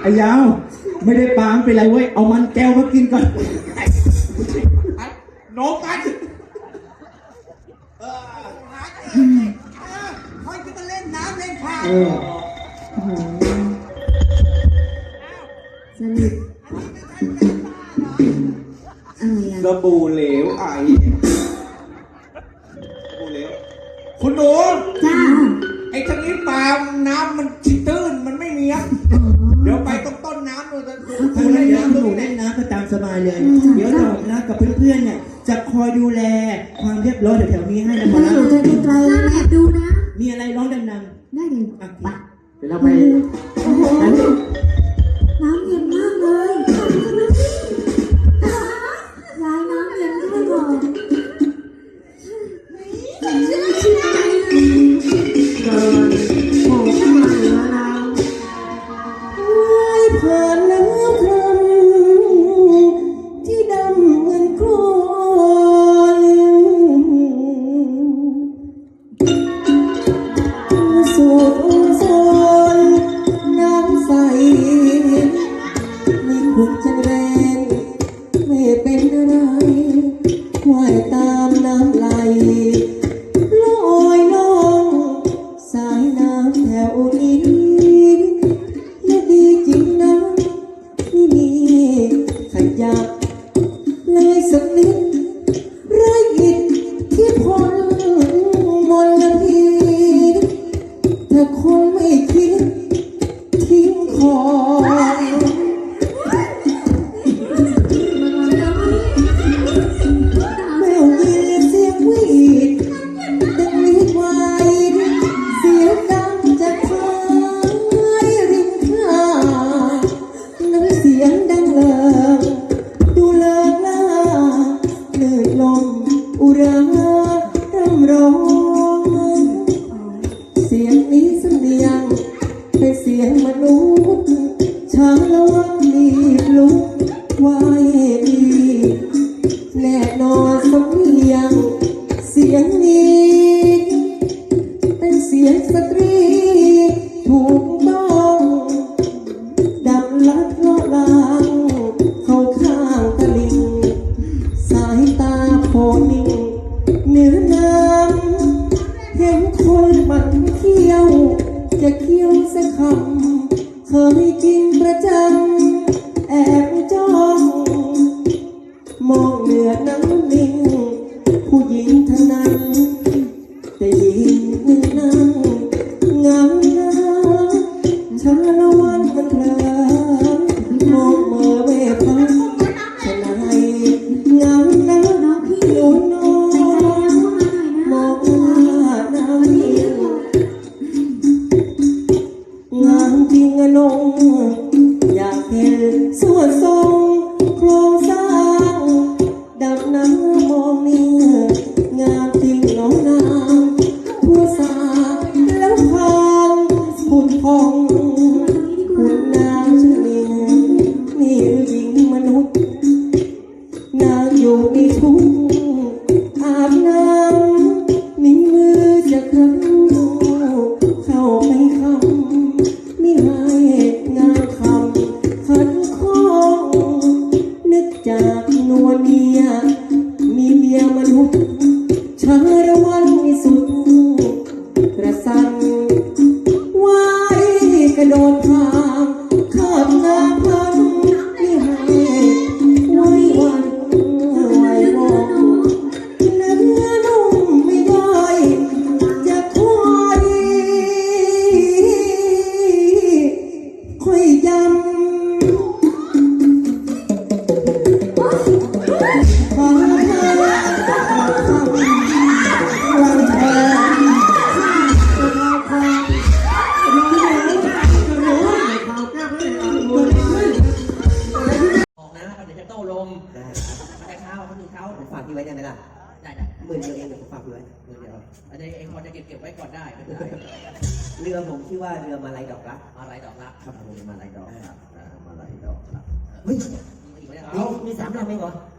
ไอ้ยาว ไม่ได้ปลาไม่เป็นไรเว้ย เอามันแก้วมากินก่อนโนกันคอยจะมาเล่นน้ำเล่นท่าเออสนิทอะไรอะสบู่เหลวไอสบู่เหลวคุณหนูจ้าไอ้ทางนี้ปาล์มน้ำมันชิ เลยจ้ะเดี๋ยวเรานะกับเพื่อนๆเนี่ยจะคอยดูแลความเรียบร้อยแถวๆนี้ให้นะหมถ้าดอยู่นะไกลๆแอบดูนะ มีอะไรร้องดังได้เลยๆอะไป เดี๋ยวเราไป โอ้โห ya. นึ่งนั้นงามนะชาละวันมันเพลินมองเมื่อเวพันฉะไหนงามนะน้องพี่หนูน้อไปแล้วยมาหน่อยนะมองหน้าน้ำเงามจริงอะนงอยากเห็นสวดทรงโครงสร้าง ได้ได้หมื่นเดียวเองผมฝากพี่ไว้เดี๋ยวเดี๋ยวอันนี้เองพอจะเก็บเก็บไว้ก่อนได้ไม่เป็นไรเรือผมชื่อว่าเรือมาลายดอกรักอะไรดอกรักครับผมมาลายดอกครับอ่ามาลายดอกครับเฮ้เฮ้ยยอีกไหมเนี่ยมีมีสามลำเองเหรอล็อกอะ